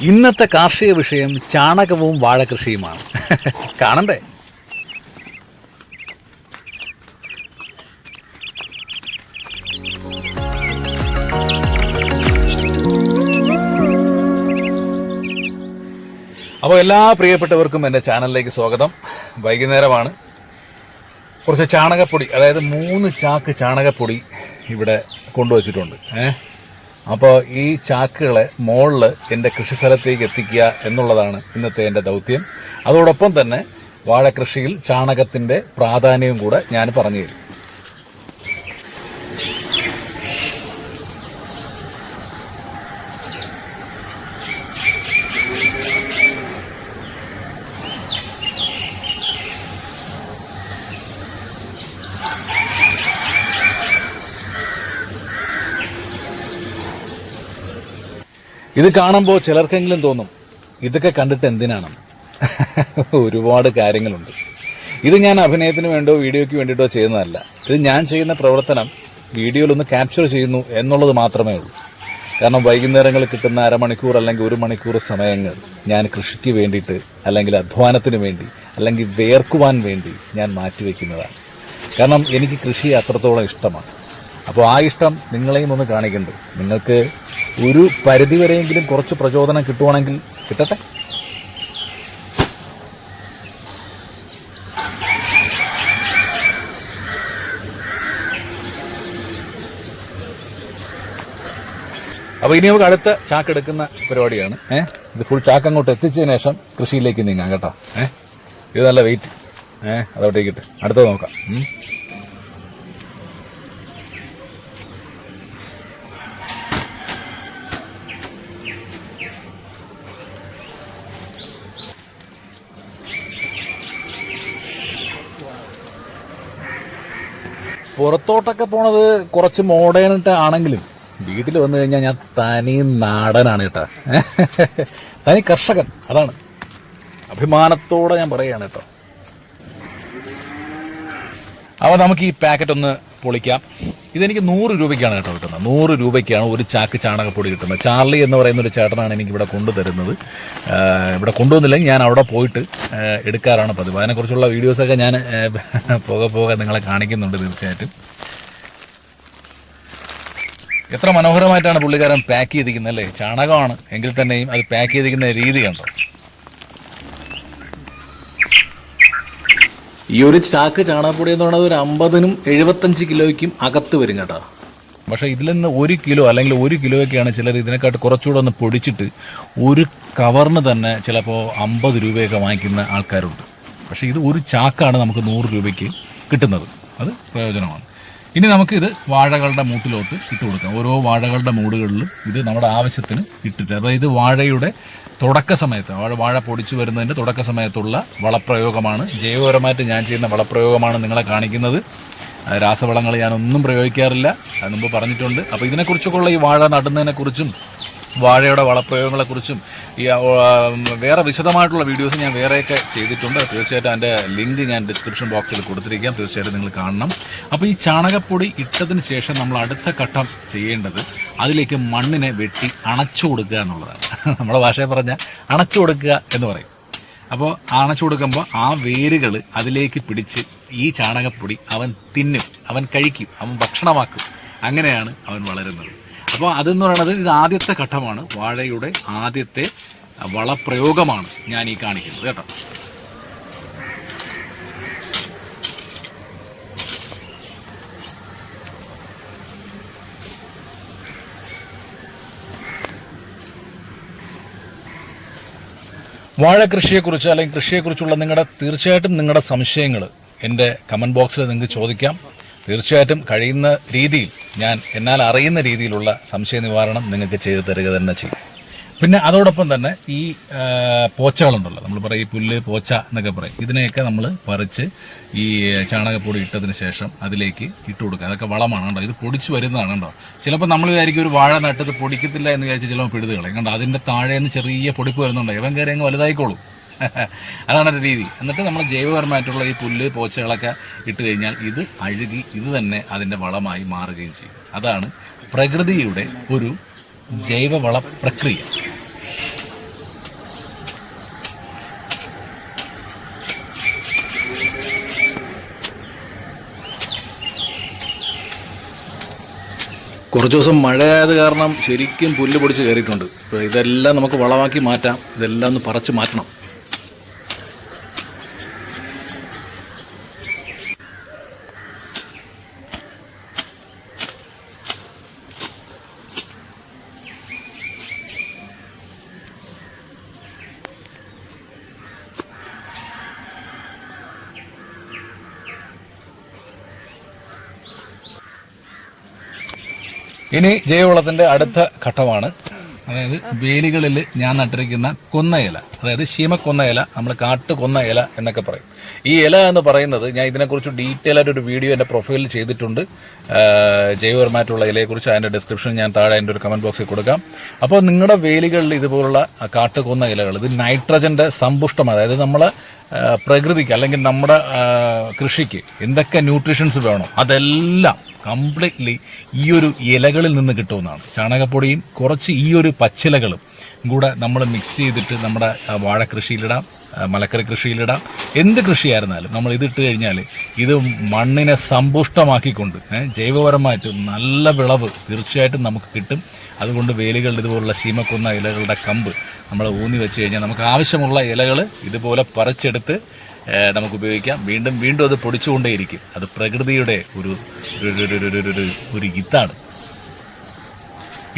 ഇന്നത്തെ കാർഷിക വിഷയം ചാണകവും വാഴകൃഷിയുമാണ്. കാണണ്ടേ? അപ്പോൾ എല്ലാ പ്രിയപ്പെട്ടവർക്കും എന്റെ ചാനലിലേക്ക് സ്വാഗതം. വൈകുന്നേരമാണ്. കുറച്ച് ചാണകപ്പൊടി അതായത് മൂന്ന് ചാക്ക് ചാണകപ്പൊടി ഇവിടെ കൊണ്ടുവച്ചിട്ടുണ്ട്. ഏഹ് അപ്പോൾ ഈ ചാക്കുകളെ മുകളിൽ എന്റെ കൃഷിസ്ഥലത്തേക്ക് എത്തിക്കുക എന്നുള്ളതാണ് ഇന്നത്തെ എന്റെ ദൗത്യം. അതോടൊപ്പം തന്നെ വാഴകൃഷിയിൽ ചാണകത്തിന്റെ പ്രാധാന്യവും കൂടെ ഞാൻ പറഞ്ഞു തരും. ഇത് കാണുമ്പോൾ ചിലർക്കെങ്കിലും തോന്നും ഇതൊക്കെ കണ്ടിട്ട് എന്തിനാണ്? ഒരുപാട് കാര്യങ്ങളുണ്ട്. ഇത് ഞാൻ അഭിനയത്തിന് വേണ്ടോ വീഡിയോയ്ക്ക് വേണ്ടിയിട്ടോ ചെയ്യുന്നതല്ല. ഇത് ഞാൻ ചെയ്യുന്ന പ്രവർത്തനം വീഡിയോയിലൊന്ന് ക്യാപ്ചർ ചെയ്യുന്നു എന്നുള്ളത് മാത്രമേ ഉള്ളൂ. കാരണം വൈകുന്നേരങ്ങളിൽ കിട്ടുന്ന അരമണിക്കൂർ അല്ലെങ്കിൽ ഒരു മണിക്കൂർ സമയങ്ങൾ ഞാൻ കൃഷിക്ക് വേണ്ടിയിട്ട് അല്ലെങ്കിൽ അധ്വാനത്തിന് വേണ്ടി അല്ലെങ്കിൽ വേർക്കുവാൻ വേണ്ടി ഞാൻ മാറ്റിവെക്കുന്നതാണ്. കാരണം എനിക്ക് കൃഷി അത്രത്തോളം ഇഷ്ടമാണ്. അപ്പോൾ ആ ഇഷ്ടം നിങ്ങളെയും ഒന്ന് കാണിക്കുന്നുണ്ട് നിങ്ങൾക്ക് ഒരു പരിധിവരെയെങ്കിലും കുറച്ച് പ്രചോദനം കിട്ടുവാണെങ്കിൽ കിട്ടട്ടെ? അപ്പോൾ ഇനി നമുക്ക് അടുത്ത ചാക്ക് എടുക്കുന്ന പരിപാടിയാണ്. ഏഹ് ഇത് ഫുൾ ചാക്ക് അങ്ങോട്ട് എത്തിച്ചതിന് ശേഷം കൃഷിയിലേക്ക് നീങ്ങാം കേട്ടോ. ഏഹ് ഇത് നല്ല വെയിറ്റ് ഏഹ് അതോട്ടേക്കിട്ട് അടുത്തത് നോക്കാം. പുറത്തോട്ടൊക്കെ പോണത് കുറച്ച് മോഡേണിട്ട് ആണെങ്കിലും വീട്ടിൽ വന്നു കഴിഞ്ഞാൽ ഞാൻ തനി നാടനാണ് കേട്ടോ. തനി കർഷകൻ അതാണ്. അഭിമാനത്തോടെ ഞാൻ പറയുകയാണ് കേട്ടോ. അപ്പോൾ നമുക്ക് ഈ പാക്കറ്റ് ഒന്ന് പൊളിക്കാം. ഇതെനിക്ക് നൂറ് രൂപയ്ക്കാണ് കേട്ടോ കിട്ടുന്നത് നൂറ് രൂപയ്ക്കാണ് ഒരു ചാക്ക് ചാണകപ്പൊടി കിട്ടുന്നത്. ചാർലി എന്ന് പറയുന്ന ഒരു ചേട്ടനാണ് എനിക്ക് ഇവിടെ കൊണ്ടുതരുന്നത്. ഇവിടെ കൊണ്ടുവന്നില്ലെങ്കിൽ ഞാൻ അവിടെ പോയിട്ട് എടുക്കാറാണ് പതിവ്. അതിനെക്കുറിച്ചുള്ള വീഡിയോസൊക്കെ ഞാൻ പോകെ പോകെ നിങ്ങളെ കാണിക്കുന്നുണ്ട് തീർച്ചയായിട്ടും. എത്ര മനോഹരമായിട്ടാണ് പുള്ളിക്കാരൻ പാക്ക് ചെയ്തിരിക്കുന്നത് അല്ലേ? ചാണകമാണ് എങ്കിൽ തന്നെയും അത് പാക്ക് ചെയ്തിരിക്കുന്ന രീതി കണ്ടോ ഈ ഒരു ചാക്ക് ചാണകപ്പൊടി എന്ന് പറയുന്നത് ഒരു അമ്പതിനും എഴുപത്തഞ്ച് കിലോയ്ക്കും അകത്ത് വരും കേട്ടോ. പക്ഷേ ഇതിൽ നിന്ന് ഒരു കിലോ അല്ലെങ്കിൽ ഒരു കിലോയൊക്കെയാണ് ചിലർ ഇതിനെക്കാട്ട് കുറച്ചുകൂടെ ഒന്ന് പൊടിച്ചിട്ട് ഒരു കവറിന് തന്നെ ചിലപ്പോൾ അമ്പത് രൂപയൊക്കെ വാങ്ങിക്കുന്ന ആൾക്കാരുണ്ട്. പക്ഷേ ഇത് ഒരു ചാക്കാണ് നമുക്ക് നൂറ് രൂപയ്ക്ക് കിട്ടുന്നത്. അത് പ്രയോജനമാണ്. ഇനി നമുക്കിത് വാഴകളുടെ മൂട്ടിലോട്ട് ഇട്ട് കൊടുക്കാം. ഓരോ വാഴകളുടെ മൂടുകളിലും ഇത് നമ്മുടെ ആവശ്യത്തിന് ഇട്ടിട്ട് അതായത് വാഴയുടെ തുടക്ക സമയത്ത് വാഴ വാഴ പൊടിച്ചു വരുന്നതിന്റെ തുടക്ക സമയത്തുള്ള വളപ്രയോഗമാണ്. ജൈവപരമായിട്ട് ഞാൻ ചെയ്യുന്ന വളപ്രയോഗമാണ് നിങ്ങളെ കാണിക്കുന്നത്. രാസവളങ്ങൾ ഞാനൊന്നും പ്രയോഗിക്കാറില്ല. അത് മുമ്പ് പറഞ്ഞിട്ടുണ്ട്. അപ്പോൾ ഇതിനെക്കുറിച്ചൊക്കെയുള്ള ഈ വാഴ നടുന്നതിനെക്കുറിച്ചും വാഴയുടെ വളപ്രയോഗങ്ങളെക്കുറിച്ചും ഈ വേറെ വിശദമായിട്ടുള്ള വീഡിയോസ് ഞാൻ വേറെയൊക്കെ ചെയ്തിട്ടുണ്ട്. തീർച്ചയായിട്ടും അതിന്റെ ലിങ്ക് ഞാൻ ഡിസ്ക്രിപ്ഷൻ ബോക്സിൽ കൊടുത്തിരിക്കാം. തീർച്ചയായിട്ടും നിങ്ങൾ കാണണം. അപ്പോൾ ഈ ചാണകപ്പൊടി ഇട്ടതിന് ശേഷം നമ്മൾ അടുത്ത ഘട്ടം ചെയ്യേണ്ടത് അതിലേക്ക് മണ്ണിനെ വെട്ടി അണച്ചു കൊടുക്കുക എന്നുള്ളതാണ്. നമ്മുടെ ഭാഷയെ പറഞ്ഞാൽ അണച്ചു കൊടുക്കുക എന്ന് പറയും. അപ്പോൾ അണച്ചു കൊടുക്കുമ്പോൾ ആ വേരുകൾ അതിലേക്ക് പിടിച്ച് ഈ ചാണകപ്പൊടി അവൻ തിന്നും അവൻ കഴിക്കും അവൻ ഭക്ഷണമാക്കും. അങ്ങനെയാണ് അവൻ വളരുന്നത്. അപ്പോൾ അതെന്ന് പറയുന്നത് ഇത് ആദ്യത്തെ ഘട്ടമാണ്. വാഴയുടെ ആദ്യത്തെ വളപ്രയോഗമാണ് ഞാൻ ഈ കാണിക്കുന്നത് കേട്ടോ. വാഴ കൃഷിയെക്കുറിച്ച് അല്ലെങ്കിൽ കൃഷിയെക്കുറിച്ചുള്ള നിങ്ങളുടെ തീർച്ചയായിട്ടും നിങ്ങളുടെ സംശയങ്ങൾ എന്റെ കമന്റ് ബോക്സിൽ നിങ്ങൾക്ക് ചോദിക്കാം. തീർച്ചയായിട്ടും കഴിയുന്ന രീതിയിൽ ഞാൻ എന്നാൽ അറിയുന്ന രീതിയിലുള്ള സംശയ നിവാരണം നിങ്ങൾക്ക് ചെയ്തു തരിക തന്നെ ചെയ്യും. പിന്നെ അതോടൊപ്പം തന്നെ ഈ പോച്ചകളുണ്ടല്ലോ. നമ്മൾ പറയും ഈ പുല്ല് പോച്ച എന്നൊക്കെ പറയും. ഇതിനെയൊക്കെ നമ്മൾ പറിച്ച് ഈ ചാണകപ്പൊടി ഇട്ടതിന് ശേഷം അതിലേക്ക് ഇട്ട് കൊടുക്കുക. അതൊക്കെ വളമാണ് കണ്ടോ? ഇത് പൊടിച്ച് വരുന്നതാണ് കണ്ടോ? ചിലപ്പോൾ നമ്മൾ വിചാരിക്കും ഒരു വാഴ നട്ടത് പൊടിക്കത്തില്ല എന്ന് വിചാരിച്ച് ചിലപ്പോൾ പിടുതുകളെ കണ്ടോ? അതിന്റെ താഴെ നിന്ന് ചെറിയ പൊടിപ്പ് വരുന്നുണ്ട്. ഇവൻ കയറി അങ്ങ് വലുതായിക്കോളും. അതാണ് ഒരു രീതി. എന്നിട്ട് നമ്മൾ ജൈവപരമായിട്ടുള്ള ഈ പുല്ല് പോച്ചകളൊക്കെ ഇട്ട് കഴിഞ്ഞാൽ ഇത് അഴുകി ഇത് തന്നെ അതിന്റെ വളമായി മാറുകയും ചെയ്യും. അതാണ് പ്രകൃതിയുടെ ഒരു ജൈവവള പ്രക്രിയ. കുറച്ച് ദിവസം മഴയായത് കാരണം ശരിക്കും പുല്ല് പൊടിച്ച് കയറിയിട്ടുണ്ട്. ഇതെല്ലാം നമുക്ക് വളമാക്കി മാറ്റാം. ഇതെല്ലാം ഒന്ന് പറിച്ച് മാറ്റണം. ഇനി ജൈവവളത്തിന്റെ അടുത്ത ഘട്ടമാണ്. അതായത് വേലികളിൽ ഞാൻ നട്ടിരിക്കുന്ന കൊന്ന ഇല. അതായത് ശീമക്കൊന്ന ഇല നമ്മൾ കാട്ടു കൊന്ന ഇല എന്നൊക്കെ പറയും. ഈ ഇല എന്ന് പറയുന്നത് ഞാൻ ഇതിനെക്കുറിച്ച് ഡീറ്റെയിൽ ആയിട്ട് ഒരു വീഡിയോ എന്റെ പ്രൊഫൈലിൽ ചെയ്തിട്ടുണ്ട്. ജൈവപരമായിട്ടുള്ള ഇലയെക്കുറിച്ച് അതിന്റെ ഡിസ്ക്രിപ്ഷൻ ഞാൻ താഴെ എന്റെ ഒരു കമന്റ് ബോക്സിൽ കൊടുക്കാം. അപ്പോൾ നിങ്ങളുടെ വേലികളിൽ ഇതുപോലുള്ള കാട്ടുകൊന്ന ഇലകൾ ഇത് നൈട്രജന്റെ സമ്പുഷ്ടമാണ്. അതായത് നമ്മൾ പ്രകൃതിക്ക് അല്ലെങ്കിൽ നമ്മുടെ കൃഷിക്ക് എന്തൊക്കെ ന്യൂട്രീഷൻസ് വേണം അതെല്ലാം കംപ്ലീറ്റ്ലി ഈ ഒരു ഇലകളിൽ നിന്ന് കിട്ടുമെന്നാണ്. ചാണകപ്പൊടിയും കുറച്ച് ഈ ഒരു പച്ചിലകളും കൂടെ നമ്മൾ മിക്സ് ചെയ്തിട്ട് നമ്മുടെ വാഴ കൃഷിയിലിടാം മലക്കറി കൃഷിയിലിടാം എന്ത് കൃഷിയായിരുന്നാലും നമ്മൾ ഇതിട്ട് കഴിഞ്ഞാൽ ഇത് മണ്ണിനെ സമ്പുഷ്ടമാക്കിക്കൊണ്ട് ജൈവപരമായിട്ട് നല്ല വിളവ് തീർച്ചയായിട്ടും നമുക്ക് കിട്ടും അതുകൊണ്ട് വേലുകളുടെ ഇതുപോലുള്ള ശീമക്കുന്ന ഇലകളുടെ കമ്പ് നമ്മൾ ഊന്നി വെച്ച് കഴിഞ്ഞാൽ നമുക്ക് ആവശ്യമുള്ള ഇലകൾ ഇതുപോലെ പറിച്ചെടുത്ത് നമുക്ക് ഉപയോഗിക്കാം വീണ്ടും വീണ്ടും അത് പൊടിച്ചുകൊണ്ടേയിരിക്കും അത് പ്രകൃതിയുടെ ഒരു ഒരു- ഒരു- ഒരു- ഒരു- ഇതാണ്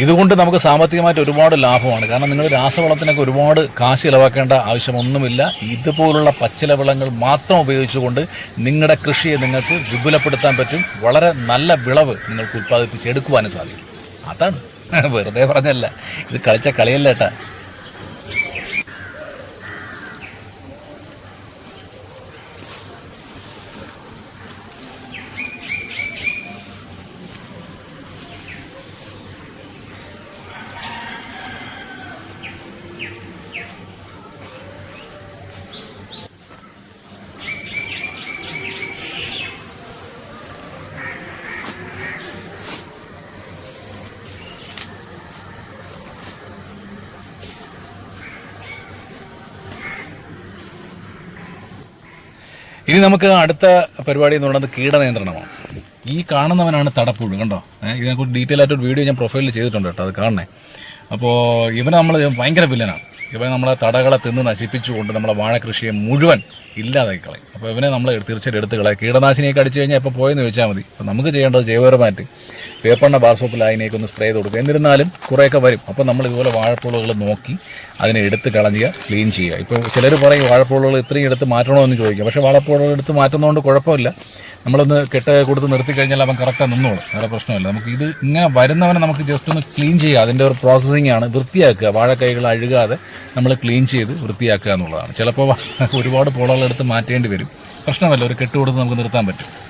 ഇതുകൊണ്ട് നമുക്ക് സാമ്പത്തികമായിട്ട് ഒരുപാട് ലാഭമാണ്. കാരണം നിങ്ങൾ രാസവളത്തിനൊക്കെ ഒരുപാട് കാശ് ചിലവാക്കേണ്ട ആവശ്യമൊന്നുമില്ല. ഇതുപോലുള്ള പച്ചില വിളങ്ങൾ മാത്രം ഉപയോഗിച്ചുകൊണ്ട് നിങ്ങളുടെ കൃഷിയെ നിങ്ങൾക്ക് വിപുലപ്പെടുത്താൻ പറ്റും. വളരെ നല്ല വിളവ് നിങ്ങൾക്ക് ഉത്പാദിപ്പിച്ചെടുക്കുവാനും സാധിക്കും. അതാണ്. വെറുതെ പറഞ്ഞല്ല. ഇത് കളിച്ച കളിയല്ല ഇനി നമുക്ക് അടുത്ത പരിപാടി എന്ന് പറയുന്നത് കീടനിയന്ത്രണമാണ് ഈ കാണുന്നവനാണ് തടപ്പുഴു കണ്ടോ? ഇതിനെക്കുറിച്ച് ഡീറ്റെയിൽ ആയിട്ട് ഒരു വീഡിയോ ഞാൻ പ്രൊഫൈലിൽ ചെയ്തിട്ടുണ്ട് കേട്ടോ അത് കാണണേ. അപ്പോൾ ഇവനെ നമ്മൾ ഭയങ്കര വില്ലനാണ് ഇവൻ നമ്മളെ തടകളെ തിന്ന് നശിപ്പിച്ചുകൊണ്ട് നമ്മളെ വാഴ കൃഷിയെ മുഴുവൻ ഇല്ലാതാക്കി കളയും. അപ്പോൾ ഇവനെ നമ്മൾ തീർച്ചയായിട്ടും എടുത്ത് കളയും. കീടനാശിനിയൊക്കെ അടിച്ചു കഴിഞ്ഞാൽ ഇപ്പോൾ പോയെന്ന് ചോദിച്ചാൽ മതി. അപ്പോൾ നമുക്ക് ചെയ്യേണ്ടത് ജൈവപരമായിട്ട് വേപ്പെണ്ണ ബാർസോപ്പിൽ അതിനേക്ക് ഒന്ന് സ്പ്രേ ചെയ്ത് കൊടുക്കുക. എന്നിരുന്നാലും കുറേയൊക്കെ വരും. അപ്പോൾ നമ്മൾ ഇതുപോലെ വാഴപ്പുളകൾ നോക്കി അതിനെ എടുത്ത് കളഞ്ഞുക ക്ലീൻ ചെയ്യുക. ഇപ്പോൾ ചിലർ പറയും വാഴപ്പുളകൾ ഇത്രയും എടുത്ത് മാറ്റണമെന്ന് ചോദിക്കുക പക്ഷേ വാഴപ്പുളകൾ എടുത്ത് മാറ്റുന്നതുകൊണ്ട് കുഴപ്പമില്ല. നമ്മളൊന്ന് കെട്ട് കൊടുത്ത് നിർത്തി കഴിഞ്ഞാൽ അവൻ കറക്റ്റാണ് നിന്നോളും. വേറെ പ്രശ്നമില്ല. നമുക്ക് ഇത് ഇങ്ങനെ വരുന്നവനെ നമുക്ക് ജസ്റ്റ് ഒന്ന് ക്ലീൻ ചെയ്യുക അതിന്റെ ഒരു പ്രോസസ്സിംഗ് ആണ് വൃത്തിയാക്കുക. വാഴക്കൈകൾ അഴുകാതെ നമ്മൾ ക്ലീൻ ചെയ്ത് വൃത്തിയാക്കുക എന്നുള്ളതാണ്. ചിലപ്പോൾ ഒരുപാട് പുളകൾ എടുത്ത് മാറ്റേണ്ടി വരും. പ്രശ്നമല്ല. ഒരു കെട്ട് കൊടുത്ത് നമുക്ക് നിർത്താൻ പറ്റും.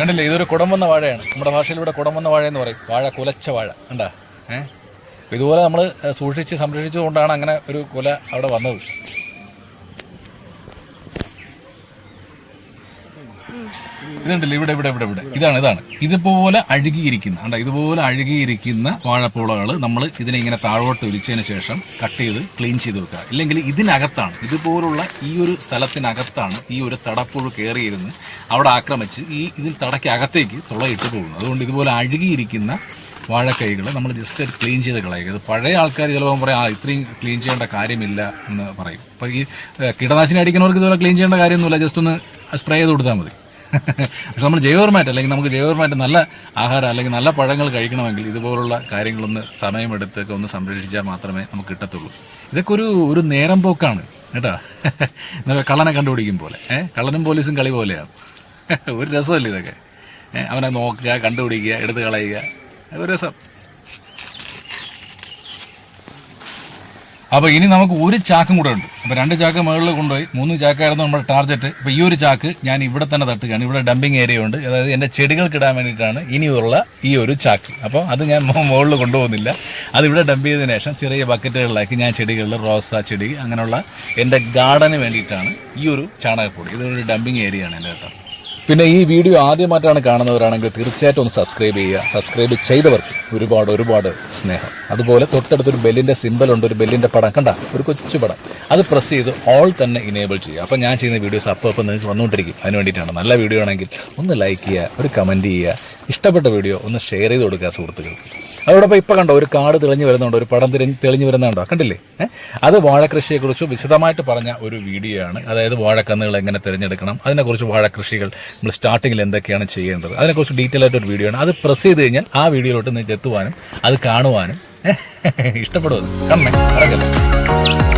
കണ്ടില്ലേ? ഇതൊരു കുടം വന്ന വാഴയാണ്. നമ്മുടെ ഭാഷയിൽ ഇവിടെ കുടം വന്ന വാഴ എന്ന് പറയും. വാഴ കുലച്ച വാഴ. കണ്ടാ? ഏഹ് ഇതുപോലെ നമ്മൾ സൂക്ഷിച്ച് സംരക്ഷിച്ചുകൊണ്ടാണ് അങ്ങനെ ഒരു കുല അവിടെ വന്നത്. ഇതുണ്ടല്ലോ ഇവിടെ ഇവിടെ ഇവിടെ ഇവിടെ. ഇതാണ് ഇതാണ്. ഇതുപോലെ അഴുകിയിരിക്കുന്ന അല്ല ഇതുപോലെ അഴുകിയിരിക്കുന്ന വാഴപ്പോളകൾ നമ്മൾ ഇതിനെ ഇങ്ങനെ താഴോട്ട് ഒലിച്ചതിന് ശേഷം കട്ട് ചെയ്ത് ക്ലീൻ ചെയ്ത് വെക്കുക. ഇല്ലെങ്കിൽ ഇതിനകത്താണ് ഇതുപോലുള്ള ഈ ഒരു സ്ഥലത്തിനകത്താണ് ഈ ഒരു തടപ്പുഴു കയറിയിരുന്ന് അവിടെ ആക്രമിച്ച് ഈ ഇതിൽ തടയ്ക്ക് അകത്തേക്ക് തുളയിട്ട് പോകുന്നത്. അതുകൊണ്ട് ഇതുപോലെ അഴുകിയിരിക്കുന്ന വാഴക്കൈകൾ നമ്മൾ ജസ്റ്റ് ക്ലീൻ ചെയ്ത് കളയുക. ഇത് പഴയ ആൾക്കാർ ചിലപ്പോൾ പറയും ആ ഇത്രയും ക്ലീൻ ചെയ്യേണ്ട കാര്യമില്ല എന്ന് പറയും. അപ്പോൾ ഈ കീടനാശിനി അടിക്കുന്നവർക്ക് ഇതുപോലെ ക്ലീൻ ചെയ്യേണ്ട കാര്യമൊന്നുമില്ല. ജസ്റ്റ് ഒന്ന് സ്പ്രേ ചെയ്ത് കൊടുത്താൽ മതി. പക്ഷെ നമ്മൾ ജൈവപരമായിട്ട് അല്ലെങ്കിൽ നമുക്ക് ജൈവപരമായിട്ട് നല്ല ആഹാരം അല്ലെങ്കിൽ നല്ല പഴങ്ങൾ കഴിക്കണമെങ്കിൽ ഇതുപോലുള്ള കാര്യങ്ങളൊന്ന് സമയമെടുത്തൊക്കെ ഒന്ന് സംരക്ഷിച്ചാൽ മാത്രമേ നമുക്ക് കിട്ടത്തുള്ളൂ. ഇതൊക്കെ ഒരു ഒരു നേരം പോക്കാണ് കേട്ടോ? കള്ളനെ കണ്ടുപിടിക്കും പോലെ. ഏഹ് കള്ളനും പോലീസും കളി പോലെയാണ് ഒരു രസമല്ലേ ഇതൊക്കെ? അവനെ നോക്കുക കണ്ടുപിടിക്കുക എടുത്ത് കളയുക. ഒരു രസം. അപ്പോൾ ഇനി നമുക്ക് ഒരു ചാക്കും കൂടെ ഉണ്ട്. അപ്പോൾ രണ്ട് ചാക്ക് മുകളിൽ കൊണ്ടുപോയി മൂന്ന് ചാക്കായിരുന്നു നമ്മുടെ ടാർഗറ്റ് അപ്പോൾ ഈ ഒരു ചാക്ക് ഞാൻ ഇവിടെ തന്നെ തട്ടുകയാണ്. ഇവിടെ ഡംപിങ് ഏരിയ ഉണ്ട്. അതായത് എന്റെ ചെടികൾക്ക് ഇടാൻ വേണ്ടിയിട്ടാണ് ഇനിയുള്ള ഈ ഒരു ചാക്ക്. അപ്പോൾ അത് ഞാൻ മുകളിൽ കൊണ്ടുപോകുന്നില്ല. അത് ഇവിടെ ഡംപ് ചെയ്തതിന് ശേഷം ചെറിയ ബക്കറ്റുകളിലാക്കി ഞാൻ ചെടികളിൽ റോസ ചെടി അങ്ങനെയുള്ള എന്റെ ഗാർഡന് വേണ്ടിയിട്ടാണ് ഈ ഒരു ചാണകപ്പൊടി. ഇതൊരു ഡംപിങ് ഏരിയ ആണ് എന്റെ കേട്ടോ. പിന്നെ ഈ വീഡിയോ ആദ്യമായിട്ടാണ് കാണുന്നവരാണെങ്കിൽ തീർച്ചയായിട്ടും ഒന്ന് സബ്സ്ക്രൈബ് ചെയ്യുക. സബ്സ്ക്രൈബ് ചെയ്തവർക്ക് ഒരുപാട് ഒരുപാട് സ്നേഹം. അതുപോലെ തൊട്ടടുത്തൊരു ബെല്ലിന്റെ സിമ്പലുണ്ട് ഒരു ബെല്ലിന്റെ പടം. കണ്ട ഒരു കൊച്ചു പടം. അത് പ്രസ് ചെയ്ത് ഓൾ തന്നെ ഇനേബിൾ ചെയ്യുക. അപ്പോൾ ഞാൻ ചെയ്യുന്ന വീഡിയോസ് അപ്പോൾ അപ്പോൾ നിങ്ങൾക്ക് വന്നുകൊണ്ടിരിക്കും. അതിന് വേണ്ടിയിട്ടാണ്. നല്ല വീഡിയോ ആണെങ്കിൽ ഒന്ന് ലൈക്ക് ചെയ്യുക ഒരു കമന്റ് ചെയ്യുക. ഇഷ്ടപ്പെട്ട വീഡിയോ ഒന്ന് ഷെയർ ചെയ്ത് കൊടുക്കുക സുഹൃത്തുക്കൾക്ക്. അതോടൊപ്പം ഇപ്പം കണ്ടോ ഒരു കാട് തെളിഞ്ഞു വരുന്നുണ്ട് ഒരു പടം തിരിഞ്ഞ് തെളിഞ്ഞു വരുന്നുണ്ടോ? കണ്ടില്ലേ? അത് വാഴക്കൃഷിയെക്കുറിച്ച് വിശദമായിട്ട് പറഞ്ഞ ഒരു വീഡിയോ ആണ് അതായത് വാഴക്കന്നുകൾ എങ്ങനെ തിരഞ്ഞെടുക്കണം അതിനെക്കുറിച്ച് വാഴക്കൃഷികൾ നമ്മൾ സ്റ്റാർട്ടിങ്ങിൽ എന്തൊക്കെയാണ് ചെയ്യേണ്ടത് അതിനെക്കുറിച്ച് ഡീറ്റെയിൽ ആയിട്ട് ഒരു വീഡിയോ ആണ് അത് പ്രസ് ചെയ്ത് കഴിഞ്ഞാൽ ആ വീഡിയോയിലോട്ട് നിങ്ങൾക്ക് എത്തുവാനും അത് കാണുവാനും ഇഷ്ടപ്പെടുന്നത് കണ്ണേ മറക്കല്ലേ